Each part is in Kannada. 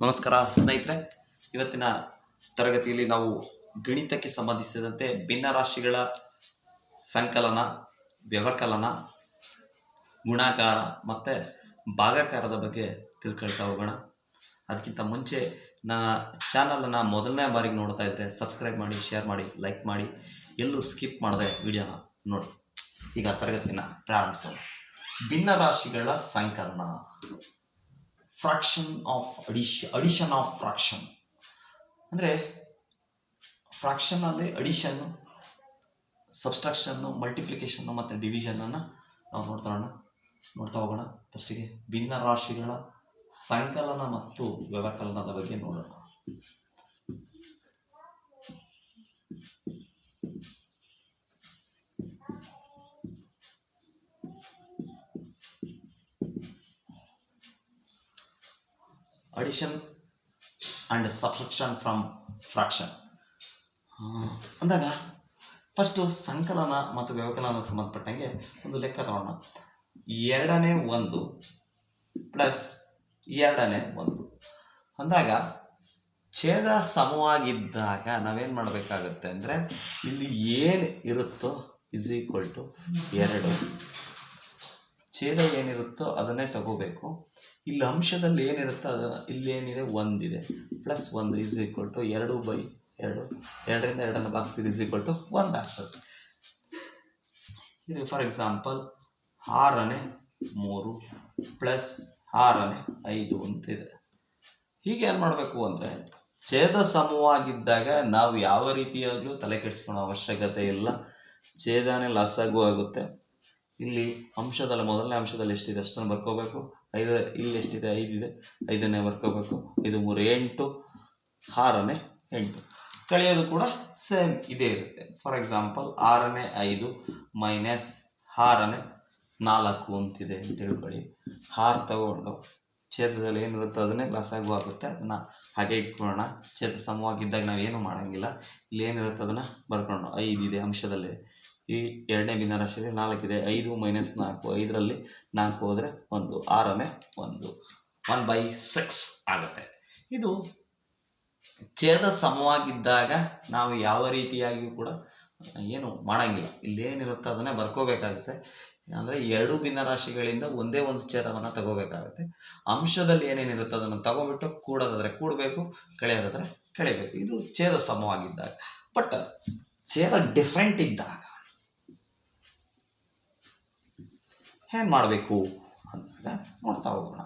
ನಮಸ್ಕಾರ, ಸ್ನೇಹಿತರೆ. ಇವತ್ತಿನ ತರಗತಿಯಲ್ಲಿ ನಾವು ಗಣಿತಕ್ಕೆ ಸಂಬಂಧಿಸಿದಂತೆ ಭಿನ್ನರಾಶಿಗಳ ಸಂಕಲನ, ವ್ಯವಕಲನ, ಗುಣಾಕಾರ ಮತ್ತು ಭಾಗಾಕಾರದ ಬಗ್ಗೆ ತಿಳ್ಕೊಳ್ತಾ ಹೋಗೋಣ. ಅದಕ್ಕಿಂತ ಮುಂಚೆ ನನ್ನ ಚಾನಲನ್ನು ಮೊದಲನೇ ಬಾರಿಗೆ ನೋಡ್ತಾ ಇದ್ದರೆ ಸಬ್ಸ್ಕ್ರೈಬ್ ಮಾಡಿ ಶೇರ್ ಮಾಡಿ ಲೈಕ್ ಮಾಡಿ. ಎಲ್ಲೂ ಸ್ಕಿಪ್ ಮಾಡದೆ ವಿಡಿಯೋನ ನೋಡಿ. ಈಗ ತರಗತಿನ ಪ್ರಾರಂಭಿಸೋಣ. ಭಿನ್ನರಾಶಿಗಳ ಸಂಕಲನ. Fraction of addition addition of fraction ಅಂದರೆ ಫ್ರಾಕ್ಷನಲ್ಲಿ ಅಡಿಷನ್ನು ಸಬ್ಸ್ಟ್ರಾಕ್ಷನ್ನು ಮಲ್ಟಿಪ್ಲಿಕೇಶನ್ನು ಮತ್ತು ಡಿವಿಷನನ್ನು ನಾವು ನೋಡ್ತಾ ಹೋಗೋಣ. ನೋಡ್ತಾ ಹೋಗೋಣ. ಫಸ್ಟಿಗೆ ಭಿನ್ನ ರಾಶಿಗಳ ಸಂಕಲನ ಮತ್ತು ವ್ಯವಕಲನದ ಬಗ್ಗೆ ನೋಡೋಣ. Addition and subtraction from fraction ಅಂದಾಗ ಫಸ್ಟು ಸಂಕಲನ ಮತ್ತು ವ್ಯವಕಲನ ಸಂಬಂಧಪಟ್ಟಂಗೆ ಒಂದು ಲೆಕ್ಕ ತಗೋಣ. ಎರಡನೇ ಒಂದು ಪ್ಲಸ್ ಎರಡನೇ ಒಂದು. ಅಂದಾಗ ಛೇದ ಸಮವಾಗಿದ್ದಾಗ ನಾವೇನು ಮಾಡಬೇಕಾಗುತ್ತೆ ಅಂದರೆ ಇಲ್ಲಿ ಏನು ಇರುತ್ತೋ ಇಸ್ ಈಕ್ವಲ್ ಟು ಎರಡು. ಛೇದ ಏನಿರುತ್ತೋ ಅದನ್ನೇ ತಗೋಬೇಕು. ಇಲ್ಲಿ ಅಂಶದಲ್ಲಿ ಏನಿರುತ್ತೋ ಅದು ಇಲ್ಲಿ ಏನಿದೆ ಒಂದಿದೆ. ಪ್ಲಸ್ ಒಂದು ಇಸ್ ಈಕ್ವಲ್ ಟು ಎರಡು ಬೈ ಎರಡು. ಎರಡರಿಂದ ಎರಡನ್ನು ಭಾಗಿಸಿದ್ರೆ ಇಸ್ ಈಕ್ವಲ್ ಟು ಒಂದು ಆಗ್ತದೆ. ಇದು ಫಾರ್ ಎಕ್ಸಾಂಪಲ್ ಆರನೇ ಮೂರು ಪ್ಲಸ್ ಆರನೇ ಐದು ಅಂತಿದೆ. ಹೀಗೆ ಏನು ಮಾಡಬೇಕು ಅಂದರೆ ಛೇದ ಸಮವಾಗಿದ್ದಾಗ ನಾವು ಯಾವ ರೀತಿಯಾಗಲೂ ತಲೆ ಕೆಡಿಸ್ಕೊಳ್ಳೋ ಅವಶ್ಯಕತೆ ಇಲ್ಲ. ಛೇದನೇ ಲಸಾಗು ಆಗುತ್ತೆ. ಇಲ್ಲಿ ಅಂಶದಲ್ಲಿ, ಮೊದಲನೇ ಅಂಶದಲ್ಲಿ ಎಷ್ಟಿದೆ ಅಷ್ಟನ್ನು ಬರ್ಕೋಬೇಕು. ಐದು, ಇಲ್ಲಿ ಎಷ್ಟಿದೆ? ಐದಿದೆ ಐದನ್ನೇ ಬರ್ಕೋಬೇಕು. ಇದು ಮೂರು ಎಂಟು ಆರನೇ ಎಂಟು. ಕಳೆಯೋದು ಕೂಡ ಸೇಮ್ ಇದೇ ಇರುತ್ತೆ. ಫಾರ್ ಎಕ್ಸಾಂಪಲ್ ಆರನೇ ಐದು ಮೈನಸ್ ಆರನೇ ನಾಲ್ಕು ಅಂತಿದೆ ಅಂತ ತಿಳ್ಕೊಳ್ಳಿ. ಆರು ತಗೊಂಡು ಛೇದದಲ್ಲಿ ಏನಿರುತ್ತೆ ಅದನ್ನೇ ಲಸಾಗು ಆಗುತ್ತೆ. ಅದನ್ನು ಹಾಗೆ ಇಟ್ಕೊಳ್ಳೋಣ. ಛೇದ ಸಮವಾಗಿದ್ದಾಗ ನಾವೇನು ಮಾಡೋಂಗಿಲ್ಲ. ಇಲ್ಲಿ ಏನಿರುತ್ತೆ ಅದನ್ನು ಬರ್ಕೊಂಡು ಐದಿದೆ ಅಂಶದಲ್ಲಿ. ಈ ಎರಡನೇ ಭಿನ್ನರಾಶಿಯಲ್ಲಿ ನಾಲ್ಕಿದೆ. ಐದು ಮೈನಸ್ ನಾಲ್ಕು. ಐದರಲ್ಲಿ ನಾಲ್ಕು ಹೋದರೆ ಒಂದು. ಆರನೇ ಒಂದು. ಒನ್ ಬೈ ಸಿಕ್ಸ್ ಆಗುತ್ತೆ. ಇದು ಛೇದ ಸಮವಾಗಿದ್ದಾಗ ನಾವು ಯಾವ ರೀತಿಯಾಗಿಯೂ ಕೂಡ ಏನು ಮಾಡೋಂಗಿಲ್ಲ. ಇಲ್ಲೇನಿರುತ್ತೆ ಅದನ್ನೇ ಬರ್ಕೋಬೇಕಾಗುತ್ತೆ. ಅಂದರೆ ಎರಡು ಭಿನ್ನರಾಶಿಗಳಿಂದ ಒಂದೇ ಒಂದು ಛೇದವನ್ನು ತಗೋಬೇಕಾಗುತ್ತೆ. ಅಂಶದಲ್ಲಿ ಏನೇನಿರುತ್ತೆ ಅದನ್ನು ತಗೊಂಬಿಟ್ಟು ಕೂಡೋದಾದರೆ ಕೂಡಬೇಕು, ಕಳೆಯೋದಾದರೆ ಕಳೆಯಬೇಕು. ಇದು ಛೇದ ಸಮವಾಗಿದ್ದಾಗ. ಬಟ್ ಛೇದ ಡಿಫ್ರೆಂಟ್ ಇದ್ದಾಗ ಏನು ಮಾಡಬೇಕು ಅಂತ ನೋಡ್ತಾ ಹೋಗೋಣ.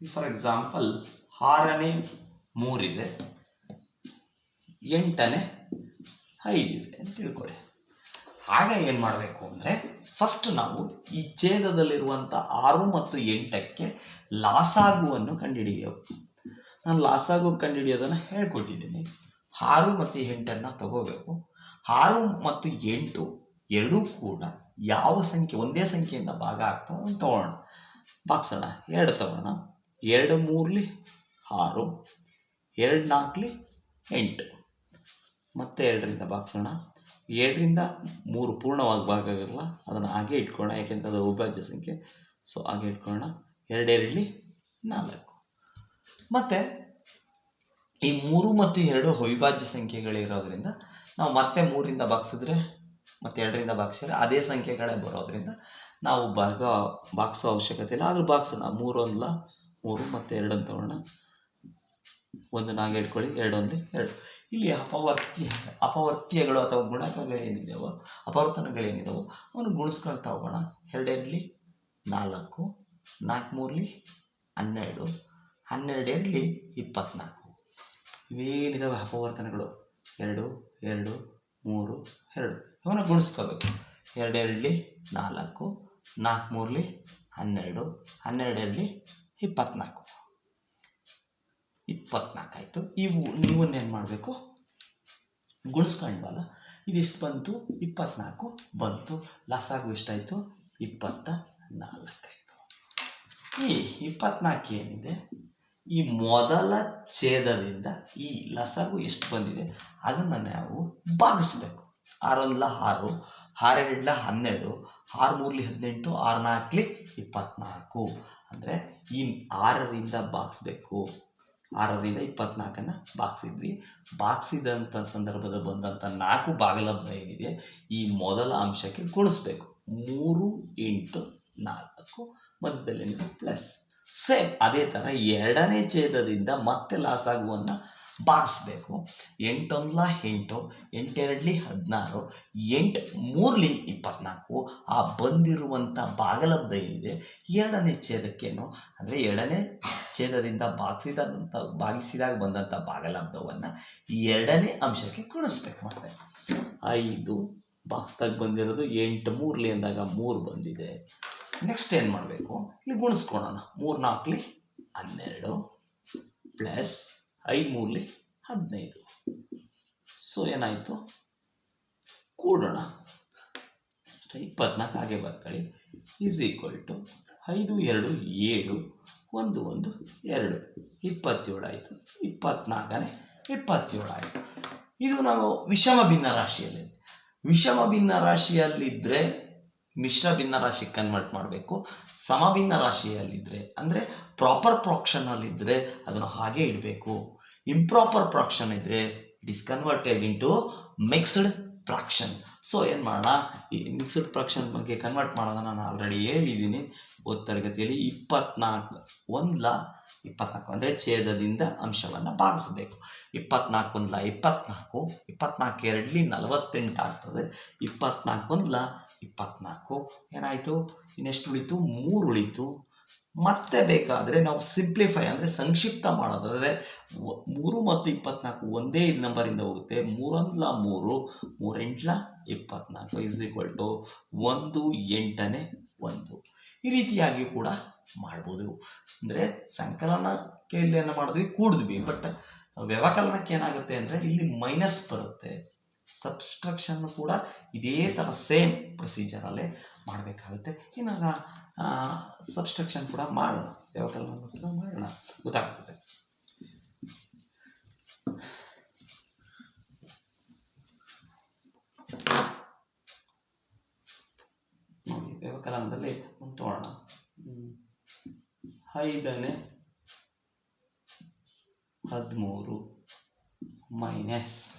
ಫಾರ್ ಎಕ್ಸಾಂಪಲ್ ಆರನೇ ಮೂರಿದೆ, ಎಂಟನೇ ಐದಿದೆ ಅಂತ ತಿಳ್ಕೊಳ್ಳಿ. ಆಗ ಏನು ಮಾಡಬೇಕು ಅಂದರೆ ಫಸ್ಟ್ ನಾವು ಈ ಛೇದದಲ್ಲಿರುವಂಥ ಆರು ಮತ್ತು ಎಂಟಕ್ಕೆ ಲಾಸಾಗುವನ್ನು ಕಂಡುಹಿಡಿಯಬೇಕು. ನಾನು ಲಾಸಾಗು ಕಂಡುಹಿಡಿಯೋದನ್ನು ಹೇಳ್ಕೊಟ್ಟಿದ್ದೀನಿ. ಆರು ಮತ್ತು ಎಂಟನ್ನು ತಗೋಬೇಕು. ಆರು ಮತ್ತು ಎಂಟು ಎರಡೂ ಕೂಡ ಯಾವ ಸಂಖ್ಯೆ, ಒಂದೇ ಸಂಖ್ಯೆಯಿಂದ ಭಾಗ ಆಗ್ತದೆ ಅಂತ ತಗೋಣ. ಬಾಕ್ಸೋಣ ಎರಡು ತಗೋಣ. ಎರಡು ಮೂರಲಿ ಆರು, ಎರಡು ನಾಲ್ಕಲಿ ಎಂಟು. ಮತ್ತೆ ಎರಡರಿಂದ ಬಾಕ್ಸೋಣ ಎರಡರಿಂದ ಮೂರು ಪೂರ್ಣವಾಗಿ ಭಾಗ ಆಗಲ್ಲ ಅದನ್ನು ಹಾಗೆ ಇಟ್ಕೊಳ್ಳೋಣ, ಯಾಕೆಂದರೆ ಅದು ಅವಿಭಾಜ್ಯ ಸಂಖ್ಯೆ. ಸೊ ಹಾಗೆ ಇಟ್ಕೊಳ್ಳೋಣ. ಎರಡೆರಡಲಿ ನಾಲ್ಕು. ಮತ್ತು ಈ ಮೂರು ಮತ್ತು ಎರಡು ಅವಿಭಾಜ್ಯ ಸಂಖ್ಯೆಗಳಿರೋದ್ರಿಂದ ನಾವು ಮತ್ತೆ ಮೂರಿಂದ ಭಾಗಿಸಿದ್ರೆ ಮತ್ತೆ ಎರಡರಿಂದ ಭಾಗಿಸಿದ್ರೆ ಅದೇ ಸಂಖ್ಯೆಗಳೇ ಬರೋದ್ರಿಂದ ನಾವು ಭಾಗ, ಭಾಗಿಸೋ ಅವಶ್ಯಕತೆ ಇಲ್ಲ. ಆದರೂ ಭಾಗಿಸೋಣ. ಮೂರು ಒಂದಲ ಮೂರು ಮತ್ತು ಎರಡನ್ನು ತಗೊಳ್ಳೋಣ ಒಂದು ನಾಗ ಇಟ್ಕೊಳ್ಳಿ ಎರಡೊಂದು ಎರಡು. ಇಲ್ಲಿ ಅಪವರ್ತಿ, ಅಪವರ್ತ್ಯಗಳು ಅಥವಾ ಗುಣಕಗಳೇನಿದೆಯೋ ಅಪವರ್ತನಗಳೇನಿದ್ದಾವೋ ಅವನು ಗುಣಿಸ್ಕೊಳ್ತಾ ಹೋಗೋಣ ಎರಡೆರಡಲಿ ನಾಲ್ಕು. ನಾಲ್ಕು ಮೂರಲಿ, ಹನ್ನೆರಡು. ಹನ್ನೆರಡು ಎರಡಲಿ ಇಪ್ಪತ್ನಾಲ್ಕು. ಇವೇನಿದಾವೆ ಅಪವರ್ತನಗಳು. ಎರಡು ಎರಡು, ಮೂರು, ಎರಡು. ಇವನ್ನ ಗುಣಿಸ್ಕೋಬೇಕು ಎರಡೆರಡಲಿ ನಾಲ್ಕು ನಾಲ್ಕು ಮೂರಲಿ ಹನ್ನೆರಡು ಹನ್ನೆರಡು ಎರಡಲಿ ಇಪ್ಪತ್ನಾಲ್ಕು. ಇಪ್ಪತ್ನಾಲ್ಕು ಆಯಿತು. ಇವು ನೀವನ್ನೇನು ಮಾಡಬೇಕು? ಗುಣಿಸ್ಕೊಂಡ್ವಲ್ಲ? ಇದಿಷ್ಟು ಬಂತು? ಇಪ್ಪತ್ನಾಲ್ಕು ಬಂತು. ಲಸಾಗು ಎಷ್ಟಾಯಿತು? ಇಪ್ಪತ್ತ ನಾಲ್ಕಾಯಿತು ಈ ಇಪ್ಪತ್ನಾಲ್ಕು ಏನಿದೆ? ಈ ಮೊದಲ ಛೇದದಿಂದ ಈ ಲಸಗು ಎಷ್ಟು ಬಂದಿದೆ? ಅದನ್ನು ನಾವು ಭಾಗಿಸ್ಬೇಕು. ಆರೊಂದಲ ಆರು, ಆರೆರಡ್ಲ ಹನ್ನೆರಡು ಆರು ಮೂರ್ಲಿ ಹದಿನೆಂಟು ಆರು ನಾಲ್ಕಲಿ ಇಪ್ಪತ್ನಾಲ್ಕು. ಅಂದರೆ ಈ ಆರರಿಂದ ಭಾಗಿಸ್ಬೇಕು. ಆರರಿಂದ ಇಪ್ಪತ್ನಾಲ್ಕನ್ನು ಭಾಗಿಸಿದ್ವಿ. ಬಾಗಿಸಿದಂಥ ಸಂದರ್ಭದಲ್ಲಿ ಬಂದಂಥ ನಾಲ್ಕು ಬಾಗಲಬ್ಧ ಏನಿದೆ? ಈ ಮೊದಲ ಅಂಶಕ್ಕೆ ಗುಣಿಸ್ಬೇಕು. ಮೂರು ಎಂಟು ನಾಲ್ಕು ಮಧ್ಯದಲ್ಲಿ ಪ್ಲಸ್. ಸೇಮ್ ಅದೇ ಥರ ಎರಡನೇ ಛೇದದಿಂದ ಮತ್ತೆ ಲಾಸ್ ಆಗುವಂಥ ಬಾಗಿಸ್ಬೇಕು ಎಂಟೊಂದ್ಲ ಎಂಟು, ಎಂಟೆರಡ್ಲಿ ಹದಿನಾರು, ಎಂಟು ಮೂರ್ಲಿ ಇಪ್ಪತ್ನಾಲ್ಕು, ಆ ಬಂದಿರುವಂಥ ಬಾಗಲಬ್ಧ ಏನಿದೆ ಎರಡನೇ ಛೇದಕ್ಕೇನು? ಅಂದರೆ ಎರಡನೇ ಛೇದದಿಂದ ಬಾಗಿಸಿದಂಥ ಬಾಗಿಸಿದಾಗ ಬಂದಂಥ ಬಾಗಲಬ್ಧವನ್ನು ಎರಡನೇ ಅಂಶಕ್ಕೆ ಕುಣಿಸ್ಬೇಕು ಮತ್ತೆ. ಐದು ಬಾಕ್ಸ್ದಾಗ ಬಂದಿರೋದು ಎಂಟು ಮೂರ್ಲಿ ಅಂದಾಗ ಮೂರು ಬಂದಿದೆ. ನೆಕ್ಸ್ಟ್ ಏನು ಮಾಡಬೇಕು? ಇಲ್ಲಿ ಗುಣಿಸ್ಕೊಳೋಣ. ಮೂರು ನಾಲ್ಕಲಿ ಹನ್ನೆರಡು ಪ್ಲಸ್ ಐದು ಮೂರಲಿ ಹದಿನೈದು. ಸೊ ಏನಾಯಿತು? ಕೂಡೋಣ. ಇಪ್ಪತ್ನಾಲ್ಕು ಹಾಗೆ ಬರ್ಕೊಳ್ಳಿ. ಈಸ್ ಈಕ್ವಲ್ ಟು ಐದು, ಎರಡು, ಏಳು, ಒಂದು ಒಂದು, ಎರಡು. ಇಪ್ಪತ್ತೇಳು ಆಯಿತು. ಇಪ್ಪತ್ನಾಲ್ಕನೇ ಇಪ್ಪತ್ತೇಳು ಆಯಿತು. ಇದು ನಾವು ವಿಷಮ ಭಿನ್ನ ರಾಶಿಯಲ್ಲಿ ವಿಷಮ ಭಿನ್ನ ರಾಶಿಯಲ್ಲಿದ್ದರೆ ಮಿಶ್ರ ಭಿನ್ನ ರಾಶಿಗೆ ಕನ್ವರ್ಟ್ ಮಾಡಬೇಕು. ಸಮಭಿನ್ನ ರಾಶಿಯಲ್ಲಿದ್ದರೆ ಅಂದರೆ ಪ್ರಾಪರ್ ಪ್ರಾಕ್ಷನಲ್ಲಿದ್ದರೆ ಅದನ್ನು ಹಾಗೆ ಇಡಬೇಕು. ಇಂಪ್ರಾಪರ್ ಪ್ರಾಕ್ಷನ್ ಇದ್ದರೆ it is converted into mixed fraction so ಏನು ಮಾಡೋಣ? ಈ ಮಿಕ್ಸ್ಡ್ ಫ್ರಾಕ್ಷನ್ ಬಗ್ಗೆ ಕನ್ವರ್ಟ್ ಮಾಡೋದನ್ನ ನಾನು ಆಲ್ರೆಡಿ ಹೇಳಿದ್ದೀನಿ. ಓದ್ ತರಗತಿಯಲ್ಲಿ ಇಪ್ಪತ್ನಾಲ್ಕು, ಒಂದ್ಲ ಇಪ್ಪತ್ನಾಲ್ಕು ಅಂದರೆ ಛೇದದಿಂದ ಅಂಶವನ್ನು ಭಾಗಿಸಬೇಕು. ಇಪ್ಪತ್ನಾಲ್ಕು, ಒಂದ್ಲ ಇಪ್ಪತ್ನಾಲ್ಕು ಇಪ್ಪತ್ನಾಲ್ಕು ಎರಡ್ಲಿ ನಲವತ್ತೆಂಟು ಆಗ್ತದೆ. ಇಪ್ಪತ್ನಾಲ್ಕು, ಒಂದ್ಲ ಇಪ್ಪತ್ನಾಲ್ಕು. ಏನಾಯಿತು? ಇನ್ನೆಷ್ಟು ಉಳಿತು? ಮೂರು ಉಳಿತು. ಮತ್ತೆ ಬೇಕಾದರೆ ನಾವು ಸಿಂಪ್ಲಿಫೈ ಅಂದರೆ ಸಂಕ್ಷಿಪ್ತ ಮಾಡೋದಾದರೆ ಮೂರು ಮತ್ತು ಇಪ್ಪತ್ನಾಲ್ಕು ಒಂದೇ ಇದು ನಂಬರಿಂದ ಹೋಗುತ್ತೆ. ಮೂರಂದ್ಲ ಮೂರು, ಮೂರೆಂಟ್ಲ ಇಪ್ಪತ್ನಾಲ್ಕು ಇಸ್ ಈಕ್ವಲ್ ಟು ಒಂದು, ಎಂಟನೇ ಒಂದು. ಈ ರೀತಿಯಾಗಿ ಕೂಡ ಮಾಡ್ಬೋದು. ಅಂದರೆ ಸಂಕಲನಕ್ಕೆ ಇಲ್ಲಿ ಏನು ಮಾಡಿದ್ವಿ, ಕೂಡಿದ್ವಿ. ಬಟ್ ವ್ಯವಕಲನಕ್ಕೆ ಏನಾಗುತ್ತೆ ಅಂದರೆ ಇಲ್ಲಿ ಮೈನಸ್ ಬರುತ್ತೆ. ಸಬ್ಸ್ಟ್ರಕ್ಷನ್ ಕೂಡ ಇದೇ ಥರ ಸೇಮ್ ಪ್ರೊಸೀಜರಲ್ಲೇ ಮಾಡಬೇಕಾಗುತ್ತೆ. ಇನ್ನಾಗ ಸಬ್ಸ್ಟ್ರಕ್ಷನ್ ಕೂಡ ಮಾಡೋಣ ವ್ಯವಕಲನ ಕೂಡ ಮಾಡೋಣ. ಗೊತ್ತಾಗ್ತದೆ. ನೋಡಿ ವ್ಯವಕಲನದಲ್ಲಿ ಒಂದು ಹ್ಮ್. ಐದನೇ ಹದಿಮೂರು ಮೈನಸ್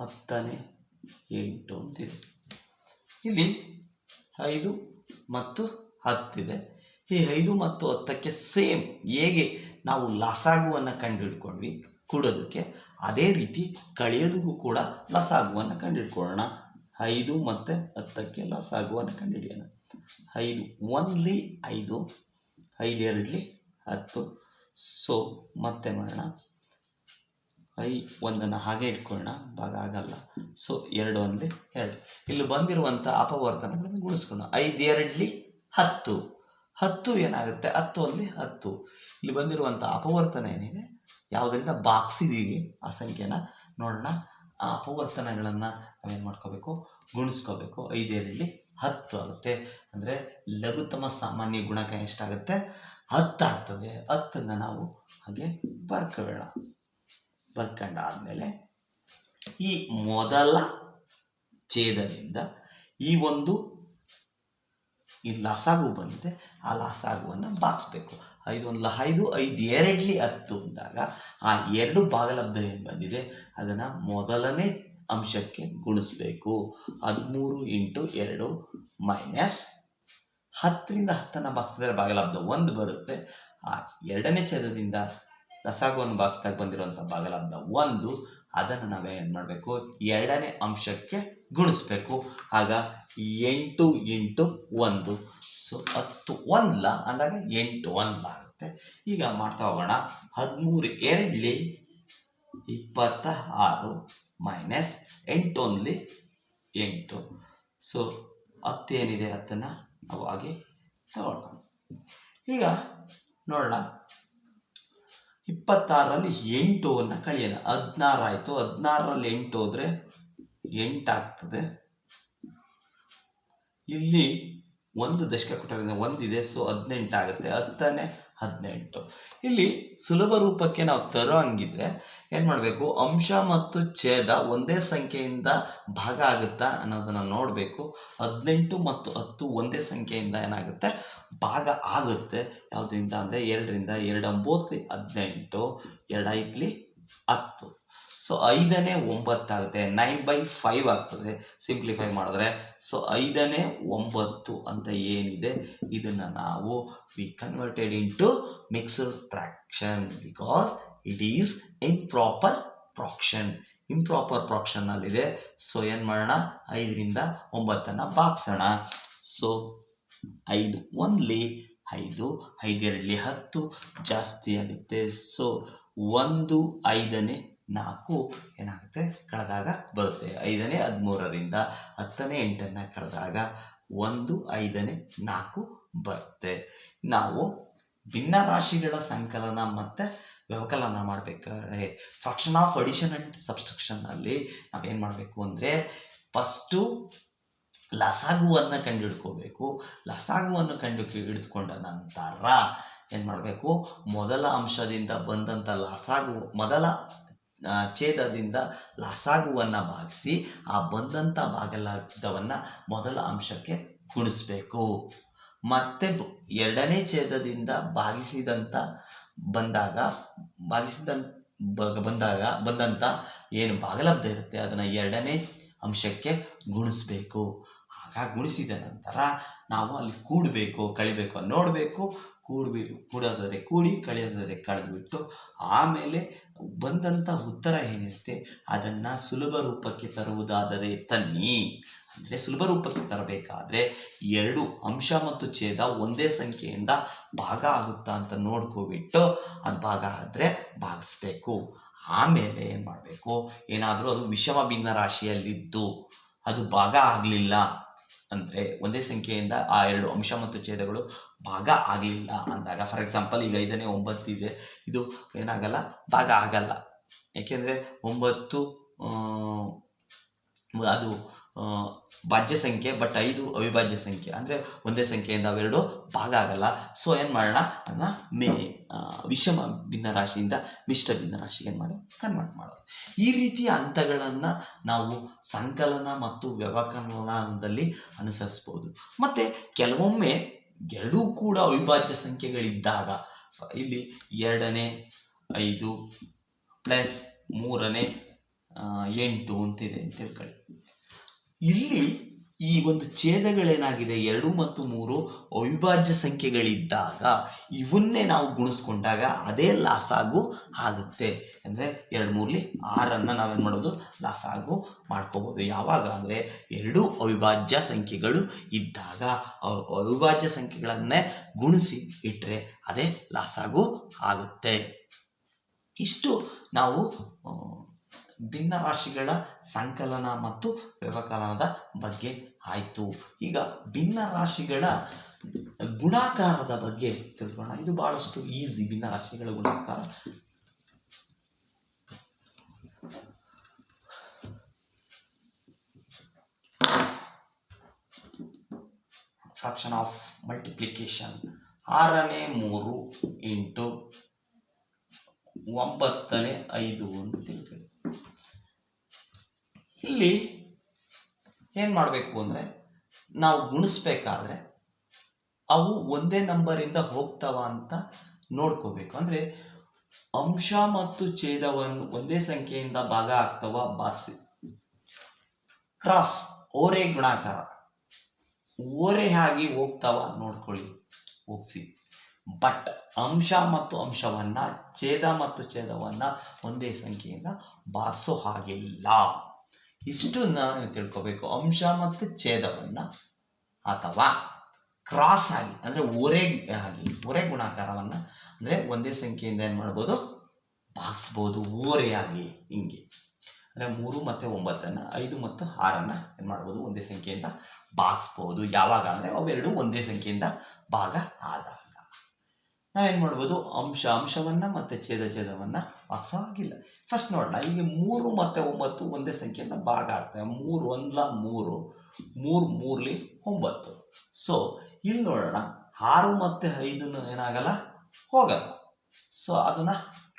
ಹತ್ತನೇ ಎಂಟು ಅಂತಿದೆ ಇಲ್ಲಿ ಐದು ಮತ್ತು ಹತ್ತಿದೆ. ಈ ಐದು ಮತ್ತು ಹತ್ತಕ್ಕೆ ಸೇಮ್ ಹೇಗೆ ನಾವು ಲಸಾಗುವನ್ನು ಕಂಡುಹಿಡ್ಕೊಂಡ್ವಿ? ಕೂಡೋದಕ್ಕೆ ಅದೇ ರೀತಿ ಕಳೆಯೋದಕ್ಕೂ ಕೂಡ ಲಸಾಗುವನ್ನು ಕಂಡುಹಿಡ್ಕೊಳ್ಳೋಣ. ಐದು ಮತ್ತು ಹತ್ತಕ್ಕೆ ಲಸಾಗುವನ್ನು ಕಂಡುಹಿಡಿಯೋಣ. ಐದು ಒನ್ಲಿ ಐದು ಐದು ಎರಡ್ಲಿ ಹತ್ತು. ಸೊ ಮತ್ತೆ ಮಾಡೋಣ. ಐ ಒಂದನ್ನು ಹಾಗೆ ಇಟ್ಕೊಳ್ಳೋಣ ಭಾಗ ಆಗಲ್ಲ. ಸೊ ಎರಡು ಒಂದೇ, ಎರಡು. ಇಲ್ಲಿ ಬಂದಿರುವಂಥ ಅಪವರ್ತನಗಳನ್ನು ಗುಣಿಸ್ಕೊಳ್ಳೋಣ. ಐದು ಎರಡ್ಲಿ ಹತ್ತು. ಹತ್ತು ಏನಾಗುತ್ತೆ? ಹತ್ತು ಒಂದ್ಲಿ ಹತ್ತು. ಇಲ್ಲಿ ಬಂದಿರುವಂಥ ಅಪವರ್ತನ ಏನಿದೆ? ಯಾವುದರಿಂದ? ಬಾಕ್ಸಿದ್ದೀವಿ ಆ ಸಂಖ್ಯೆನ ನೋಡೋಣ. ಆ ಅಪವರ್ತನಗಳನ್ನು ನಾವೇನು ಮಾಡ್ಕೋಬೇಕು? ಗುಣಿಸ್ಕೋಬೇಕು. ಐದು ಎರಡ್ಲಿ ಹತ್ತು ಆಗುತ್ತೆ. ಅಂದರೆ ಲಘುತಮ ಸಾಮಾನ್ಯ ಗುಣಕ ಎಷ್ಟಾಗುತ್ತೆ? ಹತ್ತಾಗ್ತದೆ ಹತ್ತನ್ನು ನಾವು ಹಾಗೆ ಬರ್ಕೊಳ್ಳೋಣ ಬರ್ಕೊಂಡಾದ್ಮೇಲೆ ಈ ಮೊದಲ ಛೇದದಿಂದ ಈ ಒಂದು ಈ ಲಸಾಗು ಬಂದಿದೆ, ಆ ಲಸಾಗುವನ್ನು ಬಾಗಿಸ್ಬೇಕು ಐದು ಒಂದು ಐದು ಐದು, ಎರಡ್ಲಿ ಹತ್ತು ಅಂದಾಗ ಆ ಎರಡು ಭಾಗಲಬ್ಧ ಏನು ಬಂದಿದೆ? ಅದನ್ನು ಮೊದಲನೇ ಅಂಶಕ್ಕೆ ಗುಣಿಸ್ಬೇಕು. ಹದಿಮೂರು ಇಂಟು ಎರಡು ಮೈನಸ್ ಹತ್ತರಿಂದ ಹತ್ತನ್ನು ಬಾಗಿಸಿದ್ರೆ ಭಾಗಲಬ್ಧ ಒಂದು ಬರುತ್ತೆ. ಆ ಎರಡನೇ ಛೇದದಿಂದ ಲಸಾಗುವನ್ನು ಬಾಕ್ಸ್ದಾಗ ಬಂದಿರುವಂಥ ಭಾಗಲಬ್ಧ ಒಂದು, ಅದನ್ನು ನಾವೇನು ಮಾಡಬೇಕು? ಎರಡನೇ ಅಂಶಕ್ಕೆ ಗುಣಿಸ್ಬೇಕು. ಆಗ ಎಂಟು ಎಂಟು ಒಂದು. ಸೊ, ಹತ್ತು ಒಂದ್ಲ, ಅಂದಾಗ ಎಂಟು ಒಂದ್ಲ ಆಗುತ್ತೆ. ಈಗ ಮಾಡ್ತಾ ಹೋಗೋಣ. ಹದಿಮೂರು ಎರಡ್ಲಿ ಇಪ್ಪತ್ತ ಆರು ಮೈನಸ್ ಎಂಟು ಒಂದ್ಲಿ ಎಂಟು. ಸೊ, ಹತ್ತು ಏನಿದೆ ಹತ್ತನ್ನು ನಾವು ಹಾಗೆ ತಗೊಳ್ಳೋಣ ಈಗ ನೋಡೋಣ. ಇಪ್ಪತ್ತಾರರಲ್ಲಿ ಎಂಟು ಅನ್ನ ಕಳೆಯಲ್ಲ. ಹದಿನಾರು ಆಯಿತು ಹದಿನಾರರಲ್ಲಿ ಎಂಟು ಹೋದರೆ ಎಂಟಾಗ್ತದೆ ಇಲ್ಲಿ ಒಂದು ದಶಕ ಕೊಟ್ಟರಿಂದ ಒಂದಿದೆ, ಸೊ ಹದಿನೆಂಟು ಆಗುತ್ತೆ. ಹತ್ತನೇ ಹದಿನೆಂಟು. ಇಲ್ಲಿ ಸುಲಭ ರೂಪಕ್ಕೆ ನಾವು ತರೋ ಹಂಗಿದ್ರೆ ಏನು ಮಾಡಬೇಕು? ಅಂಶ ಮತ್ತು ಛೇದ ಒಂದೇ ಸಂಖ್ಯೆಯಿಂದ ಭಾಗ ಆಗುತ್ತಾ ಅನ್ನೋದನ್ನು ನೋಡಬೇಕು. ಹದಿನೆಂಟು ಮತ್ತು ಹತ್ತು ಒಂದೇ ಸಂಖ್ಯೆಯಿಂದ ಏನಾಗುತ್ತೆ? ಭಾಗ ಆಗುತ್ತೆ. ಯಾವುದರಿಂದ ಅಂದರೆ ಎರಡರಿಂದ ಎರಡು ಒಂಬತ್ತು ಹದಿನೆಂಟು ಎರಡು ಐದ್ಲಿ ಹತ್ತು. ಸೊ ಐದನೇ ಒಂಬತ್ತಾಗುತ್ತೆ. ನೈನ್ ಬೈ ಫೈವ್ ಆಗ್ತದೆ. ಸಿಂಪ್ಲಿಫೈ ಮಾಡಿದ್ರೆ. ಸೊ ಐದನೇ ಒಂಬತ್ತು ಅಂತ ಏನಿದೆ? ಇದನ್ನು ನಾವು we converted into mixed fraction because it is improper fraction improper ಪ್ರಾಕ್ಷನ್ನಲ್ಲಿದೆ so ಏನು ಮಾಡೋಣ? ಐದರಿಂದ ಒಂಬತ್ತನ್ನು ಬಾಗ್ಸೋಣ ಸೊ ಐದು ಒನ್ಲಿ ಐದು, ಐದೆರಡ್ಲಿ ಹತ್ತು ಜಾಸ್ತಿ ಆಗುತ್ತೆ. ಸೊ ಒಂದು, ಐದನೇ ನಾಲ್ಕು ಏನಾಗುತ್ತೆ? ಕಳೆದಾಗ ಬರುತ್ತೆ. ಐದನೇ, ಹದಿಮೂರರಿಂದ ಹತ್ತನೇ ಎಂಟನ್ನು ಕಳೆದಾಗ ಒಂದು, ಐದನೇ, ನಾಲ್ಕು ಬರುತ್ತೆ. ನಾವು ಭಿನ್ನ ರಾಶಿಗಳ ಸಂಕಲನ ಮತ್ತು ವ್ಯವಕಲನ ಮಾಡಬೇಕಾದ್ರೆ ಫ್ರಾಕ್ಷನ್ ಆಫ್ ಅಡಿಷನ್ ಆ್ಯಂಡ್ ಸಬ್ಸ್ಟ್ರಕ್ಷನ್ನಲ್ಲಿ ನಾವೇನು ಮಾಡಬೇಕು ಅಂದರೆ ಫಸ್ಟು ಲಸಾಗುವನ್ನು ಕಂಡುಹಿಡ್ಕೋಬೇಕು. ಲಸಾಗುವನ್ನು ಕಂಡು ಹಿಡಿದುಕೊಂಡ ನಂತರ ಏನು ಮಾಡಬೇಕು? ಮೊದಲ ಅಂಶದಿಂದ ಬಂದಂಥ ಲಸಾಗು ಮೊದಲ ಛೇದದಿಂದ ಲಸಾಗುವನ್ನು ಭಾಗಿಸಿ ಆ ಬಂದಂಥ ಭಾಗಲಬ್ಧವನ್ನು ಮೊದಲ ಅಂಶಕ್ಕೆ ಗುಣಿಸ್ಬೇಕು. ಮತ್ತೆ ಎರಡನೇ ಛೇದದಿಂದ ಭಾಗಿಸಿದಂಥ ಬಂದಾಗ, ಭಾಗಿಸಿದ ಬಂದಾಗ ಬಂದಂಥ ಏನು ಭಾಗಲಬ್ಧ ಇರುತ್ತೆ, ಅದನ್ನು ಎರಡನೇ ಅಂಶಕ್ಕೆ ಗುಣಿಸ್ಬೇಕು. ಆಗ ಗುಣಿಸಿದ ನಂತರ ನಾವು ಅಲ್ಲಿ ಕೂಡಬೇಕು, ಕಳಿಬೇಕು, ನೋಡಬೇಕು, ಕೂಡ್ಬಿ ಕೂಡೋದಾದರೆ ಕೂಡಿ ಕಳೆಯೋದಾದರೆ ಕಳೆದುಬಿಟ್ಟು ಆಮೇಲೆ ಬಂದಂಥ ಉತ್ತರ ಏನಿರುತ್ತೆ? ಅದನ್ನು ಸುಲಭ ರೂಪಕ್ಕೆ ತರುವುದಾದರೆ ತನ್ನಿ. ಅಂದರೆ ಸುಲಭ ರೂಪಕ್ಕೆ ತರಬೇಕಾದ್ರೆ ಎರಡು ಅಂಶ ಮತ್ತು ಛೇದ ಒಂದೇ ಸಂಖ್ಯೆಯಿಂದ ಭಾಗ ಆಗುತ್ತಾ ಅಂತ ನೋಡ್ಕೊಬಿಟ್ಟು ಅದು ಭಾಗ ಆದರೆ ಭಾಗಿಸ್ಬೇಕು. ಆಮೇಲೆ ಏನು ಮಾಡಬೇಕು? ಏನಾದರೂ ಅದು ವಿಷಮ ಭಿನ್ನ ರಾಶಿಯಲ್ಲಿದ್ದು ಅದು ಭಾಗ ಆಗಲಿಲ್ಲ. ಅಂದರೆ ಒಂದೇ ಸಂಖ್ಯೆಯಿಂದ ಆ ಎರಡು ಅಂಶ ಮತ್ತು ಛೇದಗಳು ಭಾಗ ಆಗಲಿಲ್ಲ ಅಂದಾಗ ಫಾರ್ ಎಕ್ಸಾಂಪಲ್ ಈಗ ಐದನೇ ಒಂಬತ್ತು ಇದೆ ಇದು ಏನಾಗಲ್ಲ, ಭಾಗ ಆಗಲ್ಲ. ಯಾಕೆಂದ್ರೆ ಒಂಬತ್ತು ಅದು ಭಾಜ್ಯ ಸಂಖ್ಯೆ ಬಟ್ ಐದು ಅವಿಭಾಜ್ಯ ಸಂಖ್ಯೆ. ಅಂದರೆ ಒಂದೇ ಸಂಖ್ಯೆಯಿಂದ ಅವೆರಡು ಭಾಗ ಆಗಲ್ಲ. ಸೊ ಏನು ಮಾಡೋಣ? ಅದನ್ನ ಮೇ ವಿಷಮ ಭಿನ್ನ ರಾಶಿಯಿಂದ ಮಿಶ್ರ ಭಿನ್ನ ರಾಶಿಗೆ ಏನು ಮಾಡಿ ಕನ್ವರ್ಟ್ ಮಾಡೋದು. ಈ ರೀತಿಯ ಹಂತಗಳನ್ನು ನಾವು ಸಂಕಲನ ಮತ್ತು ವ್ಯವಕಲನದಲ್ಲಿ ಅನುಸರಿಸ್ಬೋದು. ಮತ್ತು ಕೆಲವೊಮ್ಮೆ ಎರಡೂ ಕೂಡ ಅವಿಭಾಜ್ಯ ಸಂಖ್ಯೆಗಳಿದ್ದಾಗ ಇಲ್ಲಿ ಎರಡನೇ ಐದು ಪ್ಲಸ್ ಮೂರನೇ ಎಂಟು ಅಂತಿದೆ ಅಂತ ತಿಳ್ಕೊಳ್ಳಿ. ಇಲ್ಲಿ ಈ ಒಂದು ಛೇದಗಳೇನಾಗಿದೆ? ಎರಡು ಮತ್ತು ಮೂರು ಅವಿಭಾಜ್ಯ ಸಂಖ್ಯೆಗಳಿದ್ದಾಗ ಇವನ್ನೇ ನಾವು ಗುಣಿಸ್ಕೊಂಡಾಗ ಅದೇ ಲಾಸಾಗು ಆಗುತ್ತೆ. ಅಂದರೆ ಎರಡು ಮೂರಲ್ಲಿ ಆರನ್ನು ನಾವೇನು ಮಾಡೋದು? ಲಾಸಾಗು ಮಾಡ್ಕೋಬೋದು. ಯಾವಾಗ? ಅಂದರೆ ಎರಡು ಅವಿಭಾಜ್ಯ ಸಂಖ್ಯೆಗಳು ಇದ್ದಾಗ. ಅವ್- ಅವಿಭಾಜ್ಯ ಸಂಖ್ಯೆಗಳನ್ನೇ ಗುಣಿಸಿ ಇಟ್ಟರೆ ಅದೇ ಲಾಸಾಗು ಆಗುತ್ತೆ. ಇಷ್ಟು ನಾವು ಭಿನ್ನ ರಾಶಿಗಳ ಸಂಕಲನ ಮತ್ತು ವ್ಯವಕಲನದ ಬಗ್ಗೆ ಆಯಿತು. ಈಗ ಭಿನ್ನ ರಾಶಿಗಳ ಗುಣಾಕಾರದ ಬಗ್ಗೆ ತಿಳ್ಕೊಳ್ಳೋಣ. ಇದು ಬಹಳಷ್ಟು ಈಸಿ ಭಿನ್ನ ರಾಶಿಗಳ ಗುಣಾಕಾರ. ಫ್ರಾಕ್ಷನ್ ಆಫ್ ಮಲ್ಟಿಪ್ಲಿಕೇಶನ್ ಆರನೇ ಮೂರು ಇಂಟು ಒಂಬತ್ತನೇ ಐದು ಅಂತ ತಿಳ್ಕೊಳ್ಳಿ. ಇಲ್ಲಿ ಏನು ಮಾಡಬೇಕು ಅಂದರೆ ನಾವು ಗುಣಿಸ್ಬೇಕಾದ್ರೆ ಅವು ಒಂದೇ ನಂಬರಿಂದ ಹೋಗ್ತಾವ ಅಂತ ನೋಡ್ಕೋಬೇಕು. ಅಂದರೆ ಅಂಶ ಮತ್ತು ಛೇದವನ್ನು ಒಂದೇ ಸಂಖ್ಯೆಯಿಂದ ಭಾಗ ಆಗ್ತಾವ ಬಾಕ್ಸಿ ಕ್ರಾಸ್ ಓರೆ ಗುಣಾಕಾರ. ಓರೆ ಆಗಿ ಹೋಗ್ತಾವ ನೋಡ್ಕೊಳ್ಳಿ. ಹೋಗ್ಸಿ. ಬಟ್ ಅಂಶ ಮತ್ತು ಅಂಶವನ್ನ, ಛೇದ ಮತ್ತು ಛೇದವನ್ನ ಒಂದೇ ಸಂಖ್ಯೆಯಿಂದ ಬಾರಿಸೋ ಹಾಗಿಲ್ಲ ಇಷ್ಟು ನಾನು ತಿಳ್ಕೊಬೇಕು. ಅಂಶ ಮತ್ತು ಛೇದವನ್ನ ಅಥವಾ ಕ್ರಾಸ್ ಆಗಿ, ಅಂದರೆ ಒರೆ ಆಗಿ, ಒರೆ ಗುಣಾಕಾರವನ್ನ ಅಂದರೆ ಒಂದೇ ಸಂಖ್ಯೆಯಿಂದ ಏನು ಮಾಡ್ಬೋದು? ಭಾಗಿಸ್ಬೋದು ಓರೆಯಾಗಿ ಹಿಂಗೆ. ಅಂದರೆ ಮೂರು ಮತ್ತು ಒಂಬತ್ತನ್ನು, ಐದು ಮತ್ತು ಆರನ್ನು ಏನು ಮಾಡ್ಬೋದು? ಒಂದೇ ಸಂಖ್ಯೆಯಿಂದ ಭಾಗಿಸ್ಬೋದು ಯಾವಾಗ ಅಂದರೆ ಅವೆರಡು ಒಂದೇ ಸಂಖ್ಯೆಯಿಂದ ಭಾಗ ಆದಾಗ. ನಾವೇನು ಮಾಡ್ಬೋದು ಅಂಶ, ಅಂಶವನ್ನು ಮತ್ತೆ ಛೇದ ಛೇದವನ್ನು ಭಾಗಿಸೋ ಹಾಗಿಲ್ಲ ಫಸ್ಟ್ ನೋಡೋಣ, ಈಗ ಮೂರು ಮತ್ತು ಒಂಬತ್ತು ಒಂದೇ ಸಂಖ್ಯೆಯಿಂದ ಭಾಗ ಆಗ್ತವೆ ಮೂರು ಒಂದ್ಲ ಮೂರು ಮೂರು ಮೂರ್ಲಿ ಒಂಬತ್ತು. ಸೊ ಇಲ್ಲಿ ನೋಡೋಣ, ಆರು ಮತ್ತೆ ಐದನ್ನು ಏನಾಗಲ್ಲ? ಹೋಗಲ್ಲ. ಸೊ ಅದನ್ನ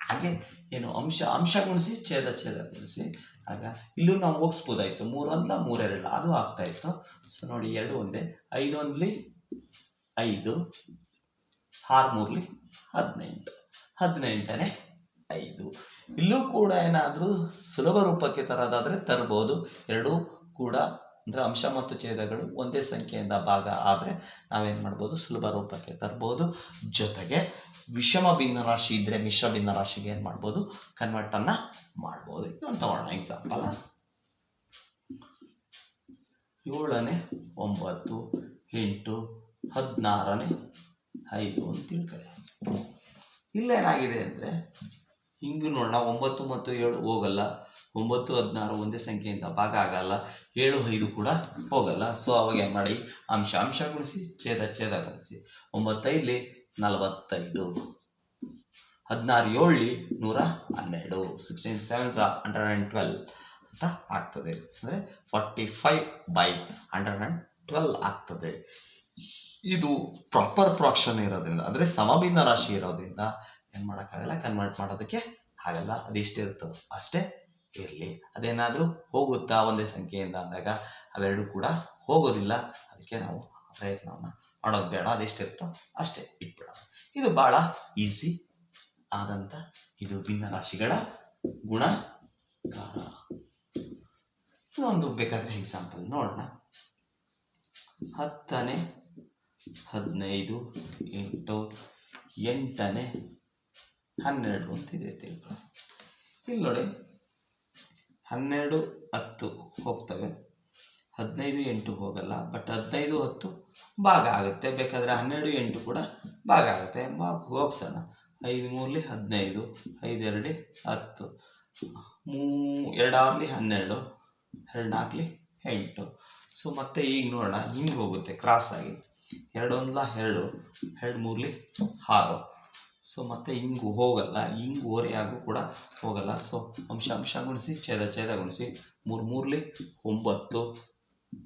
ಹಾಗೆ ಏನು ಅಂಶ ಅಂಶ ಗುಣಿಸಿ, ಛೇದ ಛೇದ ಗುಣಿಸಿ, ಆಗ ಇಲ್ಲೂ ನಾವು ಹೋಗಿಸ್ಬೋದಾಯ್ತು ಮೂರು ಒಂದ್ಲ ಮೂರೆರಡ ಅದು ಆಗ್ತಾ ಇತ್ತು. ಸೊ ನೋಡಿ, ಎರಡು ಒಂದೇ, ಐದು ಒಂದ್ಲಿ ಐದು ಆರು ಮೂರ್ಲಿ ಹದಿನೆಂಟು, ಹದಿನೆಂಟನೇ ಐದು. ಇಲ್ಲೂ ಕೂಡ ಏನಾದರೂ ಸುಲಭ ರೂಪಕ್ಕೆ ತರೋದಾದರೆ ತರ್ಬೋದು. ಎರಡೂ ಕೂಡ ಅಂದರೆ ಅಂಶ ಮತ್ತು ಛೇದಗಳು ಒಂದೇ ಸಂಖ್ಯೆಯಿಂದ ಭಾಗ ಆದರೆ ನಾವೇನು ಮಾಡ್ಬೋದು? ಸುಲಭ ರೂಪಕ್ಕೆ ತರ್ಬೋದು. ಜೊತೆಗೆ ವಿಷಮ ಭಿನ್ನರಾಶಿ ಇದ್ದರೆ ಮಿಶ್ರ ಭಿನ್ನರಾಶಿಗೆ ಏನು ಮಾಡ್ಬೋದು? ಕನ್ವರ್ಟನ್ನು ಮಾಡ್ಬೋದು. ಇದೊಂದು ತಗೊಳ್ಳೋಣ ಎಕ್ಸಾಂಪಲ್ ಏಳನೇ, ಒಂಬತ್ತು, ಎಂಟು, ಹದಿನಾರನೇ ಐದು ಅಂತ ತಿಳ್ಕೊಳ್ಳಿ ಇಲ್ಲೇನಾಗಿದೆ ಅಂದರೆ, ಹಿಂಗೆ ನೋಡೋಣ, ಒಂಬತ್ತು ಮತ್ತು ಏಳು ಹೋಗಲ್ಲ, ಒಂಬತ್ತು, ಹದಿನಾರು ಒಂದೇ ಸಂಖ್ಯೆಯಿಂದ ಭಾಗ ಆಗಲ್ಲ, ಏಳು, ಐದು ಕೂಡ ಹೋಗಲ್ಲ. ಸೊ ಅವಾಗ ಏನು ಮಾಡಿ? ಅಂಶ ಅಂಶ ಗುಣಿಸಿ, ಛೇದ ಛೇದ ಗುಣಿಸಿ. ಒಂಬತ್ತೈದಲಿ ನಲವತ್ತೈದು. ಹದಿನಾರು ಏಳಲಿ ನೂರ ಹನ್ನೆರಡು. Sixteen seven hundred and twelve ಅಂತ ಆಗ್ತದೆ. ಅಂದರೆ forty five by hundred and twelve ಆಗ್ತದೆ. ಇದು ಪ್ರಾಪರ್ ಪ್ರಾಕ್ಷನ್ ಇರೋದ್ರಿಂದ, ಅಂದರೆ ಸಮಭಿನ್ನ ರಾಶಿ ಇರೋದ್ರಿಂದ ಏನು ಮಾಡೋಕ್ಕಾಗಲ್ಲ ಕನ್ವರ್ಟ್ ಮಾಡೋದಕ್ಕೆ ಆಗಲ್ಲ. ಅದೆಷ್ಟಿರುತ್ತೋ ಅಷ್ಟೇ ಇರಲಿ. ಅದೇನಾದರೂ ಹೋಗುತ್ತಾ ಒಂದೇ ಸಂಖ್ಯೆಯಿಂದ ಅಂದಾಗ, ಅವೆರಡು ಕೂಡ ಹೋಗೋದಿಲ್ಲ. ಅದಕ್ಕೆ ನಾವು ಪ್ರಯತ್ನವನ್ನು ಮಾಡೋದು ಬೇಡ. ಅದೆಷ್ಟಿರುತ್ತೋ ಅಷ್ಟೇ ಇಟ್ಬಿಡೋಣ ಇದು ಭಾಳ ಈಸಿ ಆದಂಥ ಇದು ಭಿನ್ನ ರಾಶಿಗಳ ಗುಣಕಾರ ಒಂದು ಬೇಕಾದರೆ ಎಕ್ಸಾಂಪಲ್ ನೋಡೋಣ. ಹತ್ತನೇ ಹದಿನೈದು ಎಂಟು ಎಂಟನೇ ಹನ್ನೆರಡು ಅಂತಿದೆ ತಿಳ್ಕೊಳ್ಳಿ. ಇಲ್ಲಿ ನೋಡಿ, ಹನ್ನೆರಡು ಹತ್ತು ಹೋಗ್ತವೆ. ಹದಿನೈದು ಎಂಟು ಹೋಗಲ್ಲ ಬಟ್ ಹದಿನೈದು ಹತ್ತು ಭಾಗ ಆಗುತ್ತೆ. ಬೇಕಾದರೆ ಹನ್ನೆರಡು ಎಂಟು ಕೂಡ ಭಾಗ ಆಗುತ್ತೆ. ಹೋಗ್ಸೋಣ. ಐದು ಮೂರಲಿ ಹದಿನೈದು, ಐದು ಎರಡು ಹತ್ತು. ಮೂ, ಎರಡಾರ್ಲಿ ಹನ್ನೆರಡು ಎರಡು ನಾಲ್ಕಲಿ ಎಂಟು. ಸೊ ಮತ್ತೆ ಈಗ ನೋಡೋಣ, ಹಿಂಗೆ ಹೋಗುತ್ತೆ ಕ್ರಾಸ್ ಆಗಿ. ಎರಡು ಒಂದ್ಲ ಎರಡು ಎರಡು ಮೂರ್ಲಿ ಆರು. ಸೊ ಮತ್ತೆ ಹಿಂಗೆ ಹೋಗಲ್ಲ ಹಿಂಗೆ ಓರೆಯಾಗೂ ಕೂಡ ಹೋಗಲ್ಲ. ಸೊ ಅಂಶ ಅಂಶ ಗುಣಿಸಿ, ಛೇದ ಛೇದ ಗುಣಿಸಿ. ಮೂರು ಮೂರ್ಲಿ ಒಂಬತ್ತು,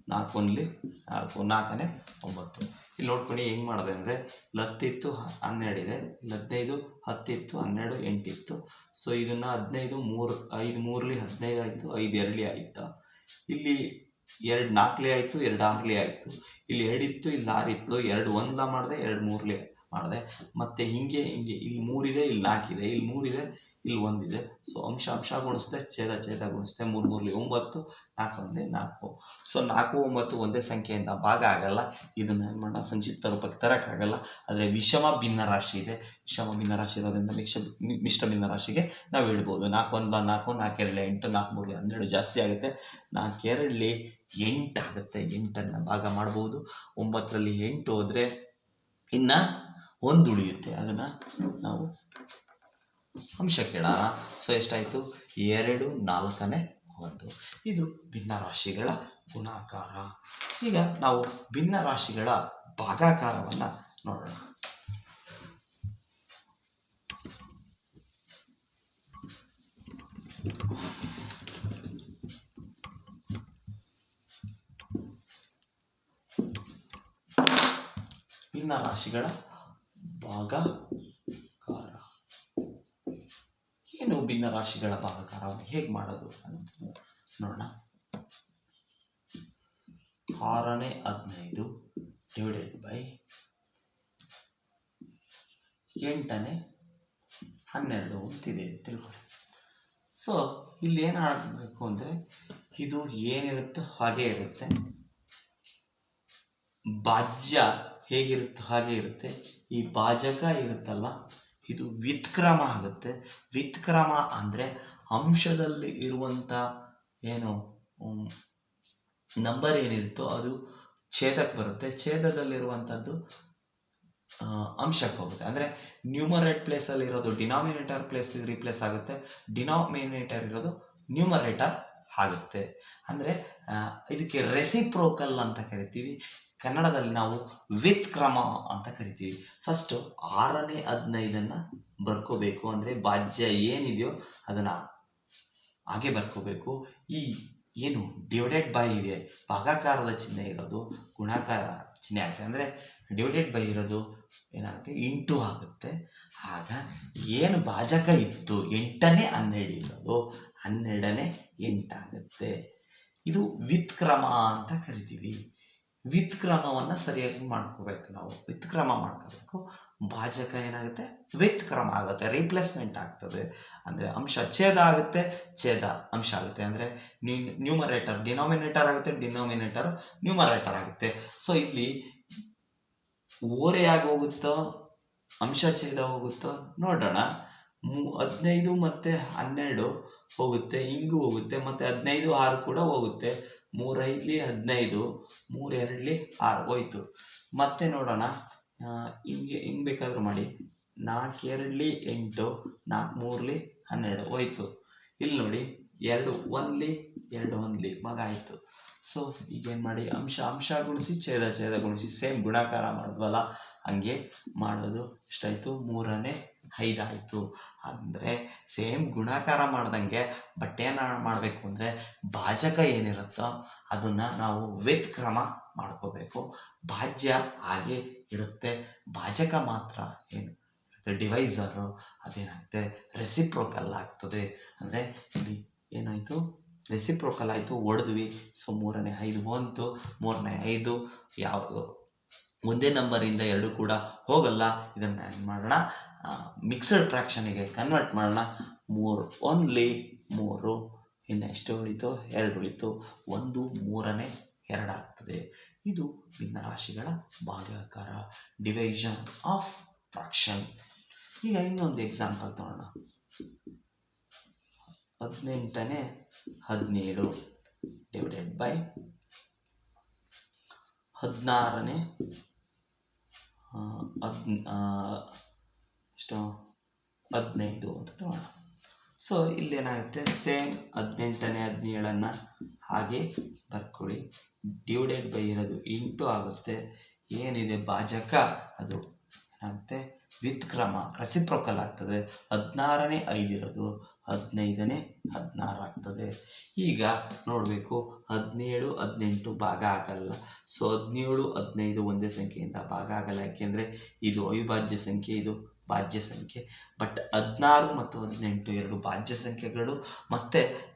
ನಾಲ್ಕು ಒಂದ್ಲಿ ನಾಲ್ಕು, ನಾಲ್ಕನೇ ಒಂಬತ್ತು. ಇಲ್ಲಿ ನೋಡ್ಕೊಂಡು ಹೆಂಗೆ ಮಾಡಿದೆ ಅಂದರೆ ಹತ್ತಿತ್ತು ಹನ್ನೆರಡಿದೆ. ಇಲ್ಲಿ ಹದಿನೈದು, ಹತ್ತಿತ್ತು, ಹನ್ನೆರಡು, ಎಂಟಿತ್ತು. ಸೊ ಇದನ್ನು ಹದಿನೈದು, ಮೂರು, ಐದು ಮೂರ್ಲಿ ಹದಿನೈದು ಆಯಿತು, ಐದು ಎರಡ್ಲಿ ಆಯಿತು? ಇಲ್ಲಿ ಎರಡು ನಾಲ್ಕಲಿ ಆಯಿತು, ಎರಡು ಆರ್ಲಿ ಆಯಿತು. ಇಲ್ಲಿ ಎರಡಿತ್ತು ಇಲ್ಲಿ ಆರಿತ್ತು ಎರಡು ಒಂದ್ಲ ಮಾಡಿದೆ, ಎರಡು ಮೂರಲಿ ಮಾಡಿದೆ. ಮತ್ತೆ ಹಿಂಗೆ ಹಿಂಗೆ. ಇಲ್ಲಿ ಮೂರಿದೆ, ಇಲ್ಲಿ ನಾಲ್ಕಿದೆ. ಇಲ್ಲಿ ಮೂರಿದೆ ಇಲ್ಲಿ ಒಂದಿದೆ ಸೊ ಅಂಶ ಅಂಶ ಗುಣಿಸ್ದೆ ಛೇದ ಛೇದ ಗುಣಿಸ್ದೆ ಮೂರು ಮೂರ್ಲಿ ಒಂಬತ್ತು ನಾಲ್ಕು ಒಂದೇ ನಾಲ್ಕು. ಸೊ ನಾಲ್ಕು, ಒಂಬತ್ತು ಒಂದೇ ಸಂಖ್ಯೆಯಿಂದ ಭಾಗ ಆಗಲ್ಲ. ಇದನ್ನು ಏನು ಮಾಡೋಣ, ಸಂಕ್ಷಿಪ್ತ ರೂಪಕ್ಕೆ ತರೋಕ್ಕಾಗಲ್ಲ. ಆದರೆ ವಿಷಮ ಭಿನ್ನ ರಾಶಿ ಇದೆ. ವಿಷಮ ಭಿನ್ನ ರಾಶಿ ಇರೋದ್ರಿಂದ ಮಿಶ್ರ ಮಿಶ್ರ ಭಿನ್ನ ರಾಶಿಗೆ ನಾವು ಹೇಳ್ಬೋದು. ನಾಲ್ಕು ಒಂದು ನಾಲ್ಕು ನಾಲ್ಕು ಎರಡು ಎಂಟು, ನಾಲ್ಕು ಮೂರು ಹನ್ನೆರಡು ಜಾಸ್ತಿ ಆಗುತ್ತೆ. ನಾಲ್ಕು ಎರಡಲಿ ಎಂಟು ಆಗುತ್ತೆ. ಎಂಟನ್ನು ಭಾಗ ಮಾಡ್ಬೋದು. ಒಂಬತ್ತರಲ್ಲಿ ಎಂಟು ಹೋದರೆ ಇನ್ನು ಒಂದು ಉಳಿಯುತ್ತೆ. ಅದನ್ನು ನಾವು ಅಂಶಕ್ಕೆ ಕೇಳೋಣ ಸೊ ಎಷ್ಟಾಯಿತು? ಎರಡು, ನಾಲ್ಕನೇ ಒಂದು. ಇದು ಭಿನ್ನ ರಾಶಿಗಳ ಗುಣಾಕಾರ. ಈಗ ನಾವು ಭಿನ್ನ ರಾಶಿಗಳ ಭಾಗಾಕಾರವನ್ನು ನೋಡೋಣ. ಭಿನ್ನ ರಾಶಿಗಳ ಭಾಗಾಕಾರ ಏನು ಭಿನ್ನ ರಾಶಿಗಳ ಭಾಗಾಕಾರವನ್ನು ಹೇಗೆ ಮಾಡೋದು ಅನ್ನೋದನ್ನು ನೋಡೋಣ. ಆರನೇ ಹದಿನೈದು ಡಿವೈಡೆಡ್ ಬೈ ಎಂಟನೇ ಹನ್ನೆರಡು ಅಂತಿದೆ ತಿಳ್ಕೊಳ್ಳಿ. ಸೊ ಇಲ್ಲಿ ಏನು ಆಗಬೇಕು ಅಂದರೆ ಇದು ಏನಿರುತ್ತೋ ಹಾಗೇ ಇರುತ್ತೆ. ಭಾಜ್ಯ ಹೇಗಿರುತ್ತೋ ಹಾಗೆ ಇರುತ್ತೆ. ಈ ಭಾಜಕ ಇರುತ್ತಲ್ವ ಇದು ವ್ಯುತ್ಕ್ರಮ ಆಗುತ್ತೆ. ವ್ಯುತ್ಕ್ರಮ ಅಂದರೆ ಅಂಶದಲ್ಲಿ ಇರುವಂಥ ಏನು ನಂಬರ್ ಏನಿರುತ್ತೋ ಅದು ಛೇದಕ್ಕೆ ಬರುತ್ತೆ. ಛೇದದಲ್ಲಿರುವಂಥದ್ದು ಅಂಶಕ್ಕೆ ಹೋಗುತ್ತೆ. ಅಂದರೆ ನ್ಯೂಮರೇಟ್ ಪ್ಲೇಸಲ್ಲಿ ಇರೋದು ಡಿನಾಮಿನೇಟರ್ ಪ್ಲೇಸ್ ರಿಪ್ಲೇಸ್ ಆಗುತ್ತೆ. ಡಿನಾಮಿನೇಟರ್ ಇರೋದು ನ್ಯೂಮರೇಟರ್ ಆಗುತ್ತೆ. ಅಂದರೆ ಇದಕ್ಕೆ ರೆಸಿಪ್ರೋಕಲ್ ಅಂತ ಕರಿತೀವಿ. ಕನ್ನಡದಲ್ಲಿ ನಾವು ವಿತ್ ಕ್ರಮ ಅಂತ ಕರಿತೀವಿ. ಫಸ್ಟು ಆರನೇ, ಹದಿನೈದನ್ನು ಬರ್ಕೋಬೇಕು. ಅಂದರೆ ಭಾಜ್ಯ ಏನಿದೆಯೋ ಅದನ್ನು ಹಾಗೆ ಬರ್ಕೋಬೇಕು. ಈ, ಏನು ಡಿವೈಡೆಡ್ ಬೈ ಇದೆ. ಭಾಗಾಕಾರದ ಚಿಹ್ನೆ ಇರೋದು, ಗುಣಾಕಾರ ಚಿಹ್ನೆ ಆಗುತ್ತೆ ಅಂದರೆ ಡಿವೈಡೆಡ್ ಬೈ ಇರೋದು ಏನಾಗುತ್ತೆ? ಇಂಟು ಆಗುತ್ತೆ. ಆಗ ಏನು ಭಾಜಕ ಇತ್ತು? ಎಂಟನೇ ಹನ್ನೆರಡು ಇರೋದು. ಹನ್ನೆರಡನೇ ಎಂಟಾಗುತ್ತೆ ಇದು ವಿತ್ ಕ್ರಮ ಅಂತ ಕರಿತೀವಿ. ವಿತ್ ಕ್ರಮವನ್ನು ಸರಿಯಾಗಿ ಮಾಡ್ಕೋಬೇಕು ನಾವು. ವಿತ್ ಕ್ರಮ ಮಾಡ್ಕೋಬೇಕು. ಭಾಜಕ ಏನಾಗುತ್ತೆ? ವಿತ್ ಕ್ರಮ ಆಗುತ್ತೆ. ರೀಪ್ಲೇಸ್ಮೆಂಟ್ ಆಗ್ತದೆ. ಅಂದರೆ ಅಂಶ ಛೇದ ಆಗುತ್ತೆ. ಛೇದ ಅಂಶ ಆಗುತ್ತೆ. ಅಂದರೆ ನ್ಯೂಮರೇಟರ್ ಡಿನಾಮಿನೇಟರ್ ಆಗುತ್ತೆ. ಡಿನಾಮಿನೇಟರ್ ನ್ಯೂಮರೇಟರ್ ಆಗುತ್ತೆ. ಸೊ ಇಲ್ಲಿ ಓರೆಯಾಗಿ ಹೋಗುತ್ತೋ, ಅಂಶ ಛೇದ ಹೋಗುತ್ತೋ, ನೋಡೋಣ. ಮೂ, ಹದಿನೈದು ಮತ್ತು ಹನ್ನೆರಡು ಹೋಗುತ್ತೆ, ಹಿಂಗೂ ಹೋಗುತ್ತೆ, ಮತ್ತು ಹದಿನೈದು, ಆರು ಕೂಡ ಹೋಗುತ್ತೆ. ಮೂರೈದ್ಲಿ ಹದಿನೈದು, ಮೂರೆರಡ್ಲಿ ಆರು. ಹೋಯ್ತು. ಮತ್ತೆ ನೋಡೋಣ. ಹಿಂಗೆ ಹಿಂಗೆ ಬೇಕಾದರೂ ಮಾಡಿ. ನಾಲ್ಕು ಎರಡ್ಲಿ ಎಂಟು, ನಾಲ್ಕು ಮೂರ್ಲಿ ಹನ್ನೆರಡು. ಹೋಯ್ತು. ಇಲ್ಲಿ ನೋಡಿ, ಎರಡು ಒನ್ಲಿ ಎರಡು ಒನ್ಲಿ ಮಗ ಆಯಿತು. ಸೊ ಈಗೇನು ಮಾಡಿ ಅಂಶ ಅಂಶ ಗುಣಿಸಿ, ಛೇದ ಛೇದ ಗುಣಿಸಿ ಸೇಮ್ ಗುಣಾಕಾರ ಮಾಡಿದ್ವಲ್ಲ? ಹಂಗೆ ಮಾಡೋದು. ಎಷ್ಟಾಯಿತು? ಮೂರನೇ ಐದಾಯಿತು. ಅಂದರೆ ಸೇಮ್ ಗುಣಾಕಾರ ಮಾಡ್ದಂಗೆ ಬಟ್ ಮಾಡಬೇಕು ಅಂದರೆ ಭಾಜಕ ಏನಿರುತ್ತೋ ಅದನ್ನು ನಾವು ವಿತ್ ಕ್ರಮ ಮಾಡ್ಕೋಬೇಕು. ಭಾಜ್ಯ ಹಾಗೆ ಇರುತ್ತೆ. ಭಾಜಕ ಮಾತ್ರ ಏನು ಡಿವೈಸರು ಅದೇನಾಗುತ್ತೆ? ರೆಸಿಪ್ರೋಕಲ್ ಆಗ್ತದೆ. ಅಂದರೆ ಇಲ್ಲಿ ಏನಾಯಿತು? ರೆಸಿಪ್ರೋಕಲ್ ಆಯಿತು ಹೊಡೆದ್ವಿ ಸೊ ಮೂರನೇ ಐದು ಬಂತು. ಮೂರನೇ ಐದು ಯಾವುದು? ಒಂದೇ ನಂಬರಿಂದ ಎರಡು ಕೂಡ ಹೋಗಲ್ಲ. ಇದನ್ನು ಏನು ಮಾಡೋಣ. ಮಿಕ್ಸಡ್ ಫ್ರ್ಯಾಕ್ಷನಿಗೆ ಕನ್ವರ್ಟ್ ಮಾಡೋಣ. ಮೂರು ಓನ್ಲಿ ಮೂರು. ಇನ್ನು ಎಷ್ಟು ಉಳಿತು? ಎರಡು ಉಳಿತು. ಒಂದು, ಮೂರನೇ ಎರಡಾಗ್ತದೆ ಇದು ಭಿನ್ನರಾಶಿಗಳ ಭಾಗಾಕಾರ ಡಿವೈಷನ್ ಆಫ್ ಫ್ರಾಕ್ಷನ್ ಈಗ ಇನ್ನೊಂದು ಎಕ್ಸಾಂಪಲ್ ತಗೊಳ್ಳೋಣ ಹದಿನೆಂಟನೇ ಹದಿನೇಳು ಡಿವೈಡೆಡ್ ಬೈ ಹದಿನಾರನೇ ಹದ್ ಎಷ್ಟು, ಹದಿನೈದು ಅಂತ ತಗೋಣ. ಸೊ ಇಲ್ಲೇನಾಗುತ್ತೆ? ಸೇಮ್ ಹದಿನೆಂಟನೇ ಹದಿನೇಳನ್ನು ಹಾಗೆ ಬರ್ಕೊಳ್ಳಿ. ಡಿವೈಡೆಡ್ ಬೈ ಇರೋದು ಇಂಟು ಆಗುತ್ತೆ. ಏನಿದೆ? ಭಾಜಕ. ಅದು ಏನಾಗುತ್ತೆ? ವಿತ್ ಕ್ರಮ ರೆಸಿಪ್ರೊಕಲ್ ಆಗ್ತದೆ. ಹದಿನಾರನೇ ಐದಿರೋದು, ಹದಿನೈದನೇ ಹದಿನಾರು ಆಗ್ತದೆ. ಈಗ ನೋಡಬೇಕು, ಹದಿನೇಳು, ಹದಿನೆಂಟು ಭಾಗ ಆಗಲ್ಲ. ಸೊ ಹದಿನೇಳು, ಹದಿನೈದು ಒಂದೇ ಸಂಖ್ಯೆಯಿಂದ ಭಾಗ ಆಗಲ್ಲ. ಯಾಕೆಂದರೆ ಇದು ಅವಿಭಾಜ್ಯ ಸಂಖ್ಯೆ, ಇದು ಭಾಜ್ಯ ಸಂಖ್ಯೆ. ಬಟ್ ಹದಿನಾರು ಮತ್ತು ಹದಿನೆಂಟು ಎರಡು ಭಾಜ್ಯ ಸಂಖ್ಯೆಗಳು ಮತ್ತು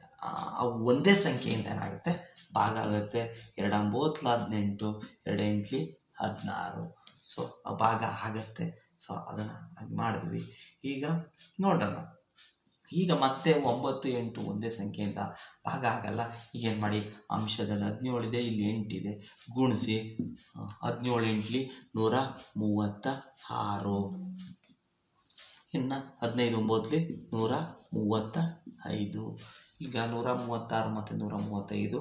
ಅವು ಒಂದೇ ಸಂಖ್ಯೆಯಿಂದ ಏನಾಗುತ್ತೆ? ಭಾಗ ಆಗುತ್ತೆ. ಎರಡು ಒಂಬತ್ತು ಹದಿನೆಂಟು ಎರಡು ಎಂಟ್ಲಿ ಹದಿನಾರು ಸೊ ಭಾಗ ಆಗತ್ತೆ. ಸೊ ಅದನ್ನು ಹಾಗೆ ಮಾಡಿದ್ವಿ. ಈಗ ನೋಡೋಣ. ಈಗ ಮತ್ತೆ ಒಂಬತ್ತು ಎಂಟು ಒಂದೇ ಸಂಖ್ಯೆಯಿಂದ ಭಾಗ ಆಗಲ್ಲ. ಈಗ ಏನು ಮಾಡಿ? ಅಂಶದಲ್ಲಿ ಹದಿನೇಳಿದೆ ಇಲ್ಲಿ ಎಂಟಿದೆ ಗುಣಿಸಿ ಹದಿನೇಳು ಎಂಟ್ಲಿ ನೂರ ಮೂವತ್ತ ಆರು ಇನ್ನು ಹದಿನೈದು ಒಂಬತ್ತಲಿ ನೂರ ಮೂವತ್ತ ಐದು ಈಗ ನೂರ ಮೂವತ್ತಾರು ಮತ್ತು ನೂರ ಮೂವತ್ತೈದು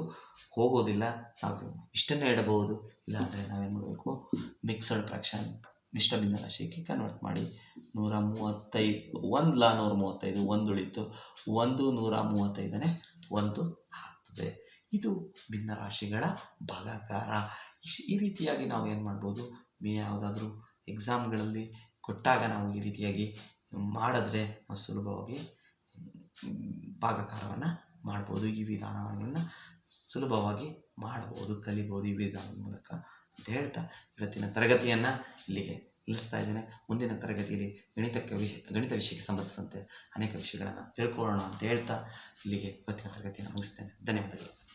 ಹೋಗೋದಿಲ್ಲ. ನಾವು ಇಷ್ಟನ್ನೇ ಇಡಬಹುದು. ಇಲ್ಲಾಂದರೆ ನಾವೇನು ಮಾಡಬೇಕು? ಮಿಕ್ಸಡ್ ಫ್ರಾಕ್ಷನ್ ಮಿಶ್ರ ಭಿನ್ನರಾಶಿಗೆ ಕನ್ವರ್ಟ್ ಮಾಡಿ ನೂರ ಮೂವತ್ತೈದು ಒಂದು ಲಾ ನೂರ ಮೂವತ್ತೈದು ಒಂದು ಉಳಿತು, ಒಂದು ನೂರ ಮೂವತ್ತೈದನೇ ಒಂದು ಆಗ್ತದೆ. ಇದು ಭಿನ್ನರಾಶಿಗಳ ಭಾಗಾಕಾರ ಇಶ್- ಈ ರೀತಿಯಾಗಿ ನಾವು ಏನು ಮಾಡ್ಬೋದು? ಯಾವುದಾದ್ರೂ ಎಕ್ಸಾಮ್ಗಳಲ್ಲಿ ಕೊಟ್ಟಾಗ ನಾವು ಈ ರೀತಿಯಾಗಿ ಮಾಡಿದ್ರೆ ನಾವು ಸುಲಭವಾಗಿ ಭಾಗಾಕಾರವನ್ನು ಮಾಡ್ಬೋದು. ಈ ವಿಧಾನಗಳನ್ನು ಸುಲಭವಾಗಿ ಮಾಡ್ಬೋದು ಕಲಿಬೋದು ಈ ವಿಧಾನದ ಮೂಲಕ. ಅಂತ ಹೇಳ್ತಾ ಇವತ್ತಿನ ತರಗತಿಯನ್ನು ಇಲ್ಲಿಗೆ ನಿಲ್ಲಿಸ್ತಾ ಇದ್ದೇನೆ. ಮುಂದಿನ ತರಗತಿಯಲ್ಲಿ ಗಣಿತಕ್ಕೆ ವಿಷಯ ಗಣಿತ ವಿಷಯಕ್ಕೆ ಸಂಬಂಧಿಸಿದಂತೆ ಅನೇಕ ವಿಷಯಗಳನ್ನು ತಿಳ್ಕೊಳ್ಳೋಣ ಅಂತ ಹೇಳ್ತಾ ಇಲ್ಲಿಗೆ ಇವತ್ತಿನ ತರಗತಿಯನ್ನು ಮುಗಿಸ್ತೇನೆ. ಧನ್ಯವಾದಗಳು.